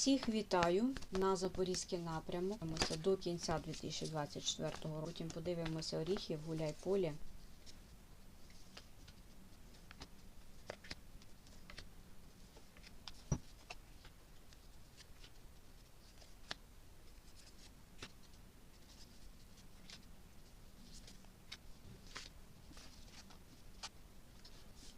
Всіх вітаю на Запорізький напрямок. Це до кінця 2024 року. Потім подивимося оріхи в Гуляйполі.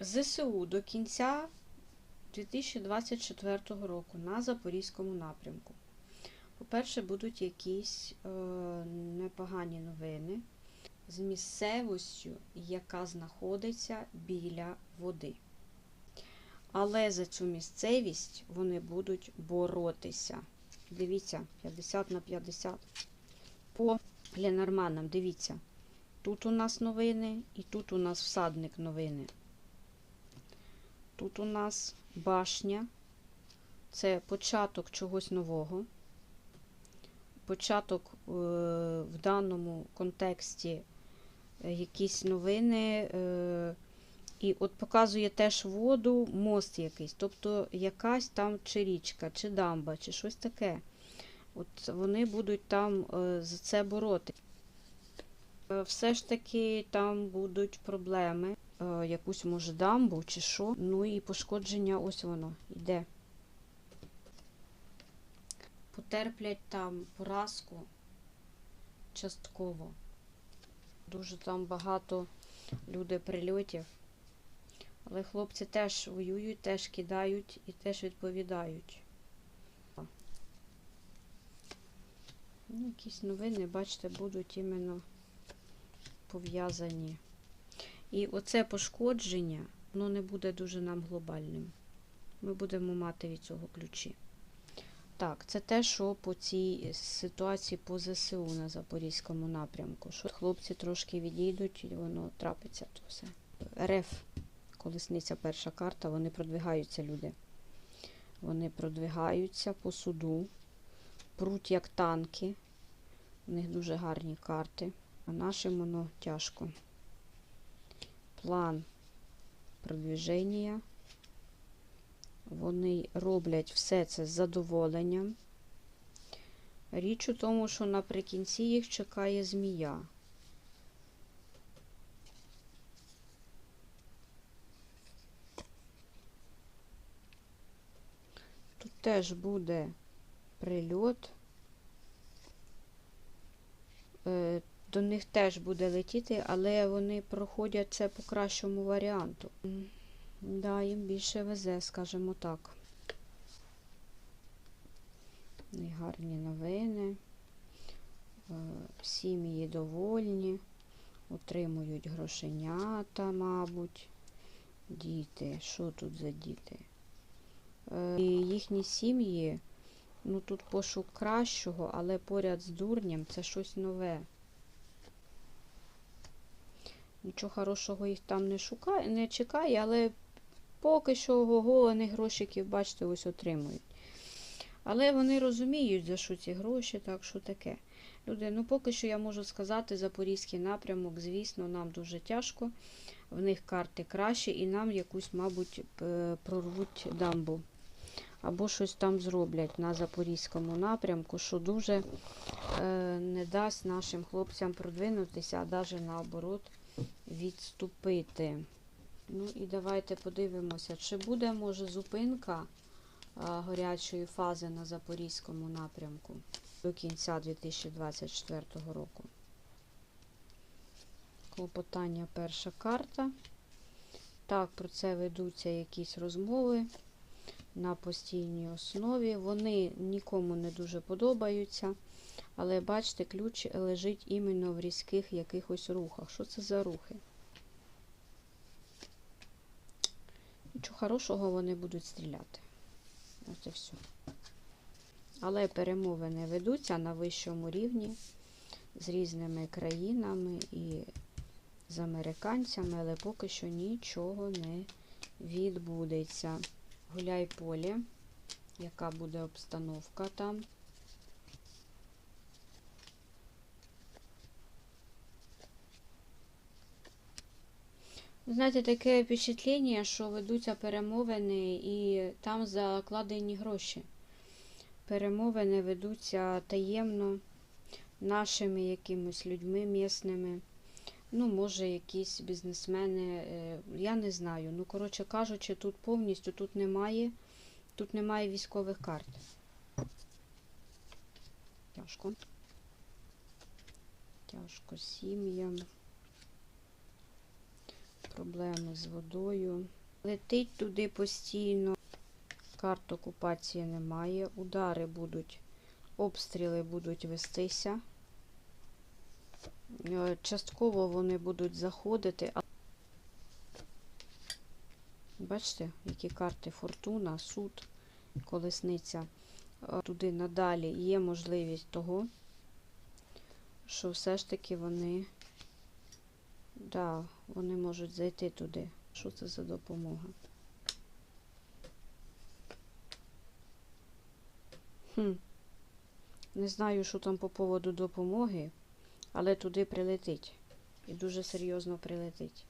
ЗСУ до кінця 2024 року на Запорізькому напрямку. По-перше, будуть якісь е, непогані новини з місцевостю, яка знаходиться біля води. Але за цю місцевість вони будуть боротися. Дивіться, 50 на 50. По Ленорманам, дивіться. Тут у нас новини і тут у нас всадник новини. Тут у нас башня. Це початок чогось нового. Початок е, в даному контексті е, якісь новини. Е, і от показує теж воду, мост якийсь. Тобто якась там чи річка, чи дамба, чи щось таке. От вони будуть там за це бороти. Е, Все ж таки там будуть проблеми якусь може дамбу чи що. Ну і пошкодження ось воно йде. Потерплять там поразку частково. Дуже там багато люди прильотів. Але хлопці теж воюють, теж кидають і теж відповідають. Ну, якісь новини, бачите, будуть іменно пов'язані. І оце пошкодження, воно не буде дуже нам глобальним. Ми будемо мати від цього ключі. Так, це те, що по цій ситуації по ЗСУ на Запорізькому напрямку. Що хлопці трошки відійдуть, і воно трапиться то все. РФ, колесниця перша карта, вони продвигаються, люди. Вони продвигаються по суду, пруть як танки. У них дуже гарні карти, а нашим воно тяжко план продвіження. Вони роблять все це з задоволенням. Річ у тому, що наприкінці їх чекає змія. Тут теж буде прильот. До них теж буде летіти, але вони проходять це по кращому варіанту. Да, їм більше везе, скажімо так. І гарні новини. Е, Сім'ї довольні, отримують грошенята, мабуть. Діти. Що тут за діти? Е, І їхні сім'ї, ну тут пошук кращого, але поряд з дурнем це щось нове. Нічого хорошого їх там не шукає, не чекає, але поки що гоголених грошиків, бачите, ось отримують. Але вони розуміють, за що ці гроші, так що таке. Люди, ну поки що я можу сказати, Запорізький напрямок, звісно, нам дуже тяжко. В них карти краще, і нам якусь, мабуть, прорвуть дамбу. Або щось там зроблять на Запорізькому напрямку, що дуже е, не дасть нашим хлопцям продвинутися, а навіть наоборот відступити. Ну і давайте подивимося, чи буде, може, зупинка а, гарячої фази на Запорізькому напрямку до кінця 2024 року. Клопотання перша карта. Так, про це ведуться якісь розмови на постійній основі. Вони нікому не дуже подобаються. Але бачите, ключ лежить іменно в різких якихось рухах. Що це за рухи? Нічого хорошого вони будуть стріляти. І все. Але перемовини ведуться на вищому рівні з різними країнами і з американцями, але поки що нічого не відбудеться. Гуляй поле, яка буде обстановка там. Знаєте, таке впечатлення, що ведуться перемовини і там закладені гроші. перемовини ведуться таємно нашими якимось людьми місними. Ну, може, якісь бізнесмени, е, я не знаю. Ну, коротше кажучи, тут повністю тут немає, тут немає військових карт. Тяжко. Тяжко сім'ям. Проблеми з водою. Летить туди постійно. Карт окупації немає. Удари будуть, обстріли будуть вестися. Е, Частково вони будуть заходити. Бачите, які карти Фортуна, суд, колесниця. Е, Туди надалі є можливість того, що все ж таки вони, да, вони можуть зайти туди. Що це за допомога? Хм. Не знаю, що там по поводу допомоги, але туди прилетить. І дуже серйозно прилетить.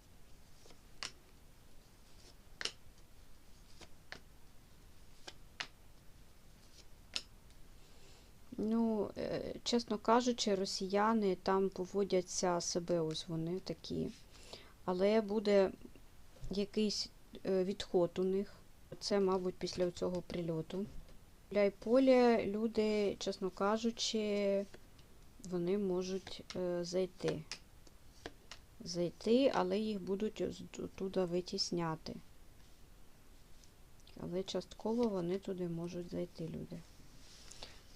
Ну, е, чесно кажучи, росіяни там поводяться себе, ось вони такі. Але буде якийсь е, відход у них. Це, мабуть, після цього прильоту. Гуляйполе люди, чесно кажучи, вони можуть е, зайти. Зайти, але їх будуть туди витісняти. Але частково вони туди можуть зайти, люди.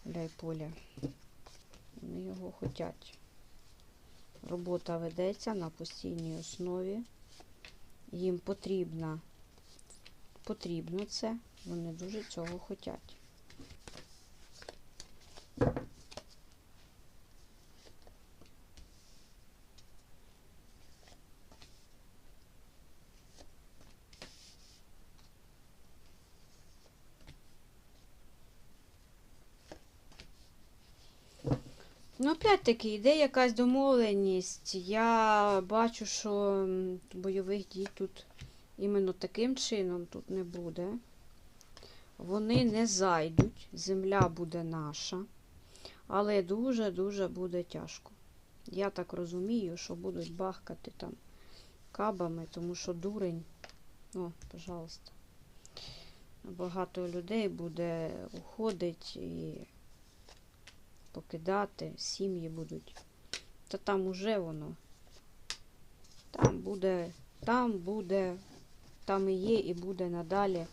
Гуляйполе. Вони його хочуть. Робота ведеться на постійній основі. Їм потрібно, потрібно це. Вони дуже цього хочуть. Ну, опять-таки, йде якась домовленість. Я бачу, що бойових дій тут іменно таким чином тут не буде. Вони не зайдуть, земля буде наша, але дуже-дуже буде тяжко. Я так розумію, що будуть бахкати там кабами, тому що дурень. О, пожалуйста. Багато людей буде уходить і покидати, сім'ї будуть. Та там уже воно. Там буде, там буде, там і є, і буде надалі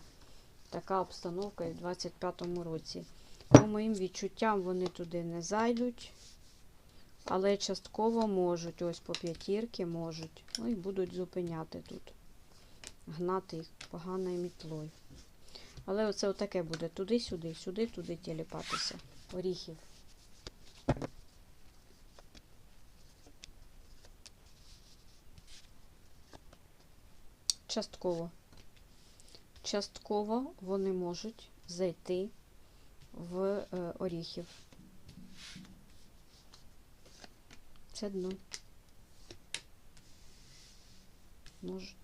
така обстановка і в 25-му році. По моїм відчуттям вони туди не зайдуть, але частково можуть, ось по п'ятірки можуть. Ну і будуть зупиняти тут. Гнати їх поганою мітлою. Але оце отаке буде туди-сюди, сюди-туди тіліпатися. Оріхів. Частково. Частково вони можуть зайти в е, оріхів. Це дно. Можуть.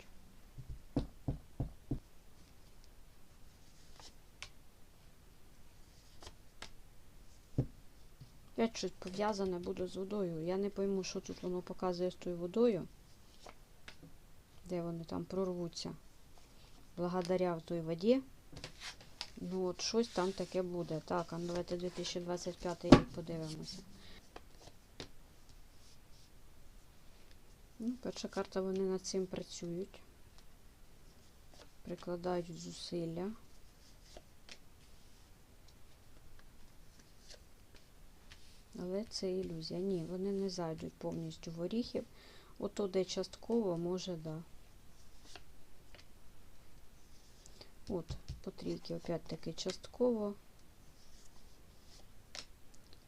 Опять щось пов'язане буде з водою. Я не пойму, що тут воно показує з тою водою. Де вони там прорвуться. Благодаря в той воді. Ну от щось там таке буде. Так, а ну давайте 2025 рік подивимося. Ну, перша карта вони над цим працюють. Прикладають зусилля. Але це ілюзія. Ні, вони не зайдуть повністю в оріхів. Ото де частково може, да. От, по опять-таки, частково.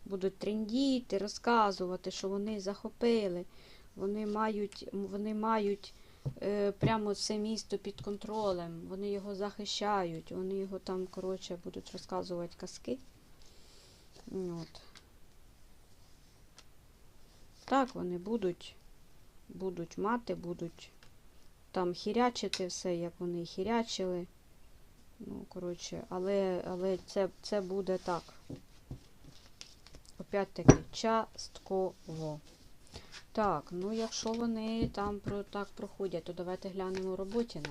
Будуть трендіти, розказувати, що вони захопили. Вони мають, вони мають е, прямо це місто під контролем. Вони його захищають. Вони його там, коротше, будуть розказувати казки. От. Так, вони будуть, будуть мати, будуть там хірячити все, як вони хірячили. Ну, коротше, але, але це, це буде так. Опять-таки, частково. Так, ну якщо вони там про, так проходять, то давайте глянемо роботіне.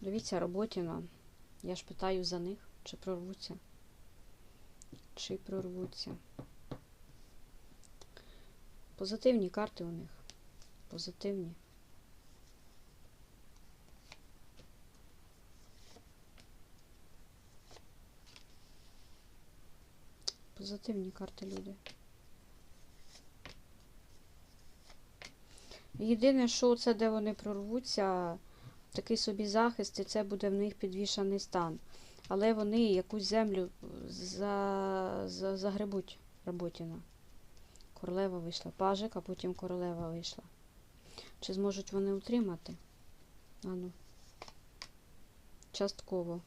Дивіться, роботіна. Я ж питаю за них, чи прорвуться. Чи прорвуться. Позитивні карти у них. Позитивні. Позитивні карти люди. Єдине, що це, де вони прорвуться, такий собі захист, і це буде в них підвішаний стан. Але вони якусь землю за, за, загребуть Роботіна. Королева вийшла. Пажик, а потім королева вийшла. Чи зможуть вони утримати? Ану. Частково.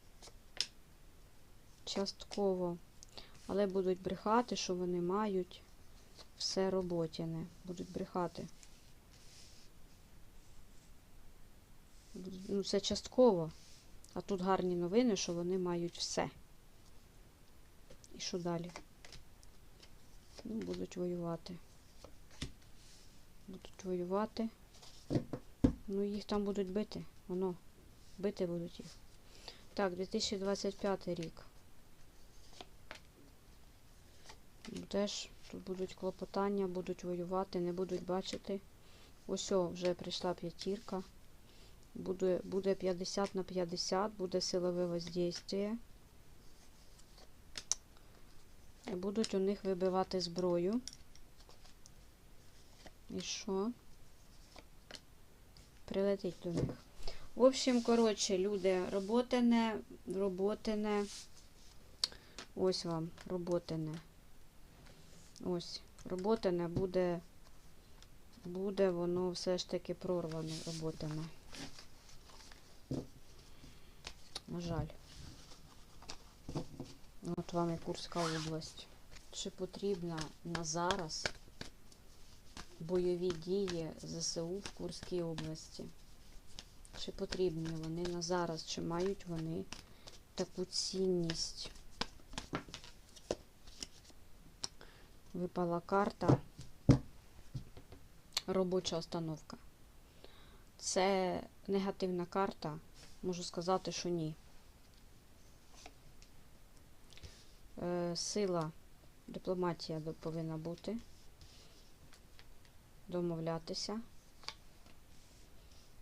Частково. Але будуть брехати, що вони мають все роботяне. Будуть брехати. Ну, це частково. А тут гарні новини, що вони мають все. І що далі? Ну, будуть воювати. Будуть воювати. Ну, їх там будуть бити. Воно. Бити будуть їх. Так, 2025 рік. Ну, Теж тут будуть клопотання, будуть воювати, не будуть бачити. Ось о, вже прийшла п'ятірка. Буде, буде 50 на 50, буде силове воздействие. Будуть у них вибивати зброю. І що? Прилетить до них. В общем, коротше, люди, роботине, роботине. Ось вам, роботине. Ось, роботине буде, буде воно все ж таки прорвано, роботине. На жаль. От вам і Курська область. Чи потрібна на зараз бойові дії ЗСУ в Курській області? Чи потрібні вони на зараз? Чи мають вони таку цінність? Випала карта. Робоча установка. Це негативна карта. Можу сказати, що ні. Е, сила, дипломатія повинна бути. Домовлятися.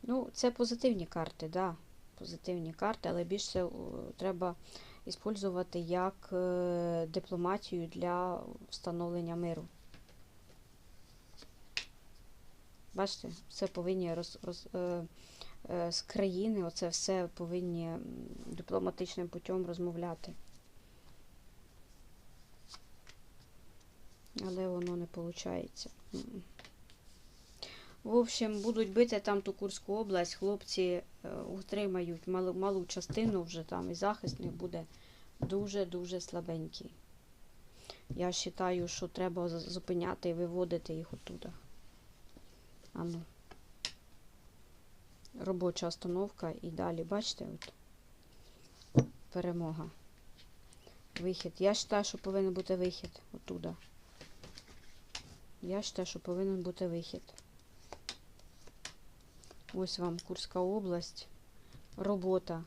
Ну, це позитивні карти, да. Позитивні карти, але більше е, треба використовувати як е, дипломатію для встановлення миру. Бачите, все повинні роз, роз, е, е, з країни, оце все повинні дипломатичним путем розмовляти. Але воно не виходить. В общем, будуть бити там ту Курську область, хлопці е, утримають малу, малу частину вже там, і захист них буде дуже-дуже слабенький. Я вважаю, що треба зупиняти і виводити їх оттуда. Ану. Робоча остановка і далі, бачите, от перемога. Вихід. Я вважаю, що повинен бути вихід оттуда. Я вважаю, що повинен бути вихід. Ось вам Курська область. Робота.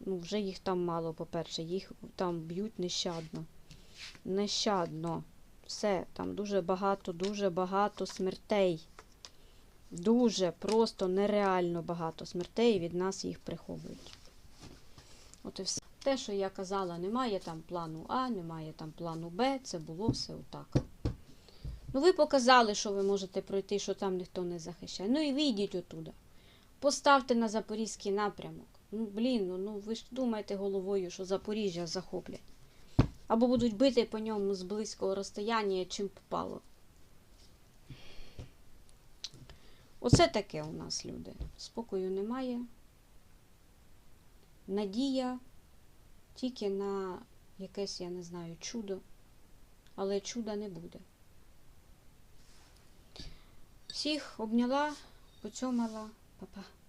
Ну, вже їх там мало, по-перше, їх там б'ють нещадно. Нещадно. Все, там дуже багато, дуже багато смертей. Дуже просто нереально багато смертей і від нас їх приховують. От і все. Те, що я казала, немає там плану А, немає там плану Б, це було все отак. Ну, ви показали, що ви можете пройти, що там ніхто не захищає. Ну і вийдіть отуда. Поставте на Запорізький напрямок. Ну, блін, ну, ну ви ж думаєте головою, що Запоріжжя захоплять. Або будуть бити по ньому з близького розстояння, чим попало. Оце таке у нас, люди. Спокою немає. Надія тільки на якесь, я не знаю, чудо. Але чуда не буде. Всіх обняла, поцьомала. Pa, pa.